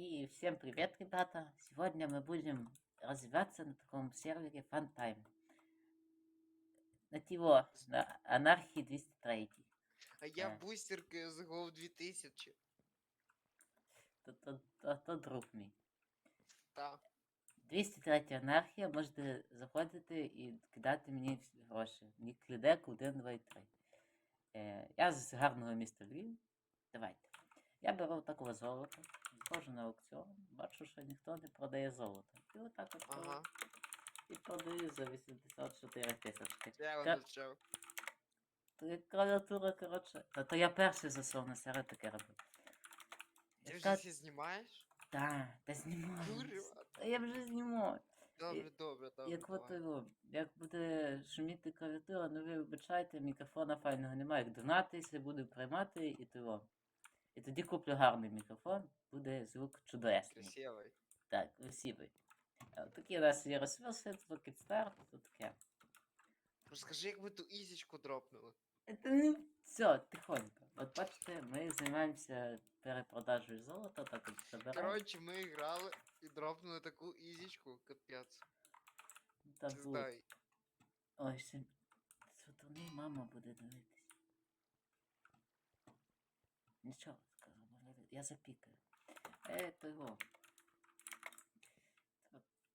И всем привет, ребята! Сегодня мы будем развиваться на таком сервере Funtime. На его, на Анархии 203. А я Е. бустер CSGO 2000. То, то, то, то друг мій. Та. 203 анархія, можете заходити і кидати мені всі гроші. Нік Клідек 1, 2 і 3. Е, я з гарного міста Львів. Давайте. Я беру такого золота, заходжу на аукціон, бачу, що ніхто не продає золото. І отак от Ага. і продаю за 84 тисячки. Я Ка-. То клавіатура, коротше. Та то я перший засов на серед таке робив. Ти вже всі знімаєш? Та, та знімаю. Та я вже знімаю. Добре, добре, добре. Як от як буде шуміти клавіатура, ну ви вибачайте, мікрофона файного немає. Як донатися, буду приймати і того. І тоді куплю гарний мікрофон, буде звук чудесний. Красивий. Так, красивий. Е, Такий у нас є розсвілся, тут кідстарт, тут таке. Розкажи, як ми ту ізічку дропнули. Це не все, тихонько. От бачите, ми займаємося перепродажею золота, так от забираємо. Коротше, ми грали і дропнули таку ізічку, капець. Та. Ой, ще... Сатурний мама буде дивитись. Нічого, скажу, я запікаю. Е, то його.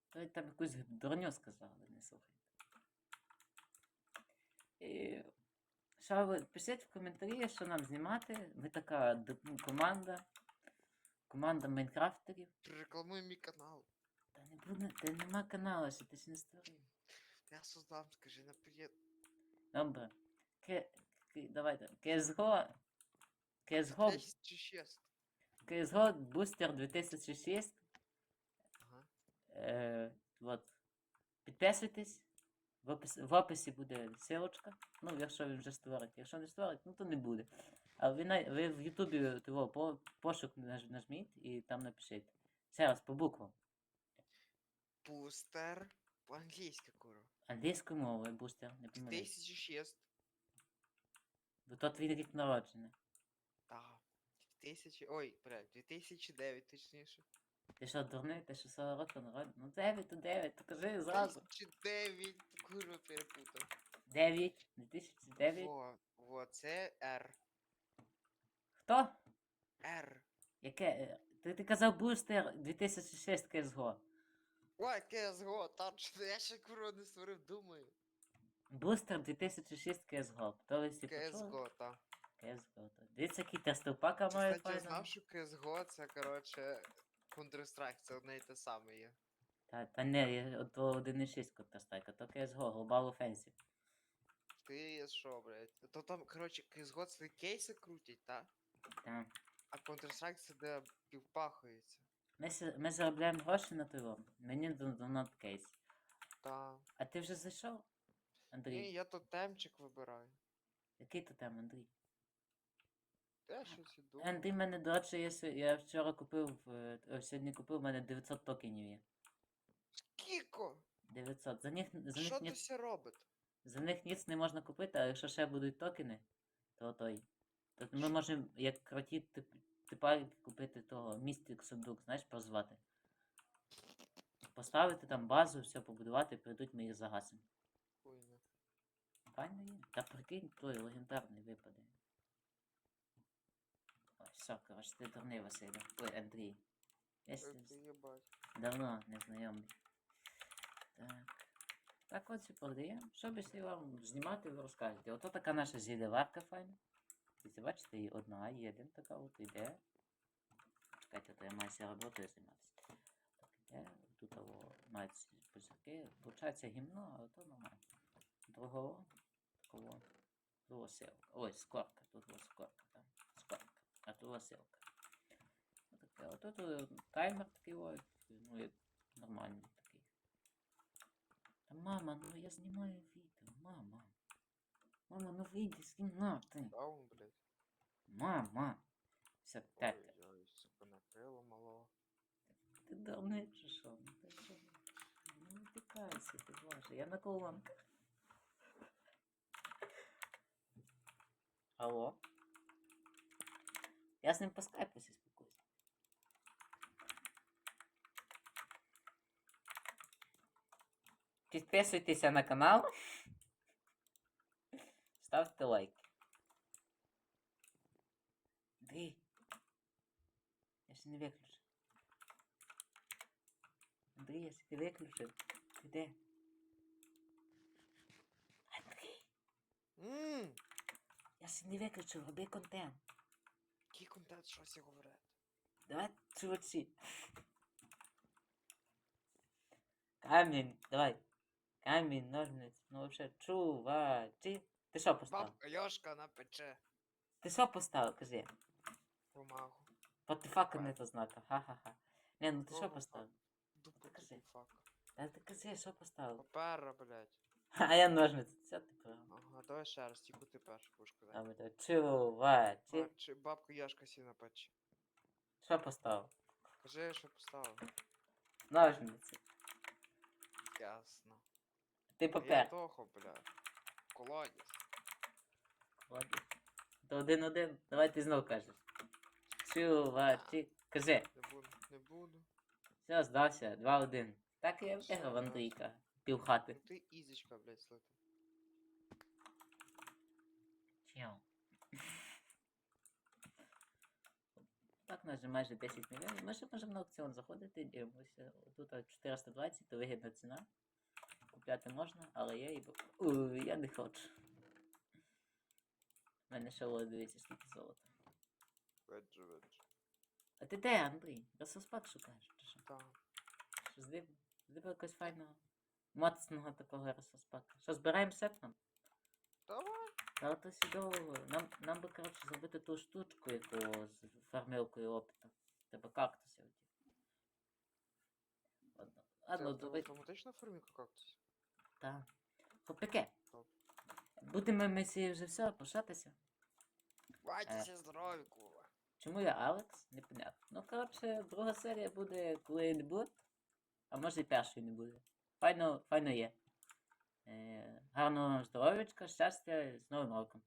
Там якусь дурню сказали, не слухайте. І... Що ви пишіть в коментарі, що нам знімати. Ми така ну, команда. Команда майнкрафтерів. Рекламуй мій канал. Та не буде, та нема каналу, що ти ж не створив. Я создам, скажи наперед. Добре. К... К... Давайте. CSGO. CSGO. 1006. CSGO Booster 2006. Ага. Е, от. Підписуйтесь. В описі, в описі буде ссылочка. Ну, якщо він вже створить. Якщо не створить, ну то не буде. А ви, на... ви в Ютубі того по... пошук наж... нажміть і там напишіть. Ще раз по буквам. Бустер. По-англійськи, курва. Англійською мовою бустер, не помиляйся. 2006. Бо то твій рік народження. Так. 2000... Ой, блядь, 2009, точніше. Ти що, дурний? Ти що 40 років народження? Ну 9 то 9, то кажи зразу. 2009, курва, перепутав. 9, 2009. Во, во, це R. Хто? R. Яке? е, Ти, ти казав бустер 2006 CSGO. Ой, CSGO, точно, я ще курва не створив, думаю. Бустер 2006 CSGO. Хто ви всі почули? CSGO, та. CSGO. то. Дивіться, який тестовпака Ти, має кстати, файно. знав, що CSGO це, коротше, Counter-Strike, це одне і те саме є. Та, та не, я от 1.6 Counter-Strike, то CSGO, Global Offensive. Ти що, блядь? То там, коротше, CSGO це кейси крутять, та? Та. А Counter-Strike це де півпахується. Ми, с- ми заробляємо гроші на того. Мені донат кейс. Та. А ти вже зайшов? Андрій? Ні, я тотемчик вибираю. Який то там, Андрій? Я щось іду. В мене, до речі, є, я вчора купив, е, о, сьогодні купив, у мене 900 токенів є. Кіко! 900. За них, за Що них, ти ні, все робить? за них ніц не можна купити, а якщо ще будуть токени, то той. То ми можемо, як круті тип, типа купити того містик сундук, знаєш, прозвати. Поставити там базу, все побудувати, прийдуть ми їх загасимо. Хуйня. Файно є. Та прикинь, той легендарний випаде. Все, коротше, ти дурний Василь. Ой, Андрій. Я з Ой, їбать. давно не знайомий. Так. Так от і продаємо. Що б якщо вам знімати, ви розкажете. Ото така наша зіліварка файна. Дивіться, бачите, і одна, єдин така от іде. Чекайте, то я маю ся роботою займатися. Так іде, тут того мають ці. Получається гімно, а то нормально. Другого, такого, другого селка. Ой, скорка, тут ось скорка, там. А тут ось селка. Отаке. От тут е, таймер такий ну як нормальний такий. Та мама, ну я знімаю відео, мама. Мама, ну вийди з кімнати. Даун, блядь. Мама. Все, так. Ой-ой, сука, накрило малого. Ти дурний чи що? Ну ти що? Ну не тикайся, ти боже, я на колонках. Алло? Я з ним по скайпу зі спілкуюся. Підписуйтеся на канал. Ставте лайк. Ди. Я ж не виключив. Андрій, я ж не виключив. Ти? Андрій! Mm. Я ж не виключив, роби контент який контент, що всі? Давай, чувачі. Камінь, давай. Камінь, ножниць. Ну вообще, чувачі. Ти що поставив? Бабка Йошка на пече Ти що поставив, кажи? бумагу. Патифака не то знака. Ха-ха-ха. Не, ну ти що поставив? Дупу Покажи. фак. Та ти кажи, що поставив? Папера, блядь. А я ножниці. Все ти прав. Ага, давай ще раз, тільки ти перший будеш казати. Давай, давай. Чувачі. А, Чи бабка Яшка сі на печі. Що поставив? Кажи, що поставив. Ножниці. Ясно. Ти А Я папер. того, блядь. Колодязь. Ладно. То один-один. Давай ти знов кажеш. Чувачі. Кажи. Не буду, не буду. Все, здався. 2-1. Так я виграв. Андрійка. Півхати. Ну ти ізічка, блядь, слити. Чел. Так, у нас вже майже 10 мільйонів. Ми ще можемо на аукціон заходити, дивимося. Тут 420, то вигідна ціна. Купляти можна, але я її. Ой, я не хочу. У мене ще було дивіться, скільки золота. Веджу, веджу. А ти де, Андрій? Рососпак шукаєш? Чи що? Так. Що здиб? Здиб якогось файного моцного такого рососпака. Що, збираємо сет нам? Давай. Та то сюди. Нам, нам би, коротше, зробити ту штучку, яку з фармилкою опита. Тебе кактуси оті. Ладно, ладно, Це давай. автоматична форміка кактус? Та. Хопляки. Добре. Будемо ми всі вже все, пошатися. Байтеся здорові, курва. Чому я Алекс? Непонятно. Ну, коротше, друга серія буде, коли не буде. А може і першої не буде. Файно, файно є. Е, гарного здоров'ячка, щастя, з Новим роком.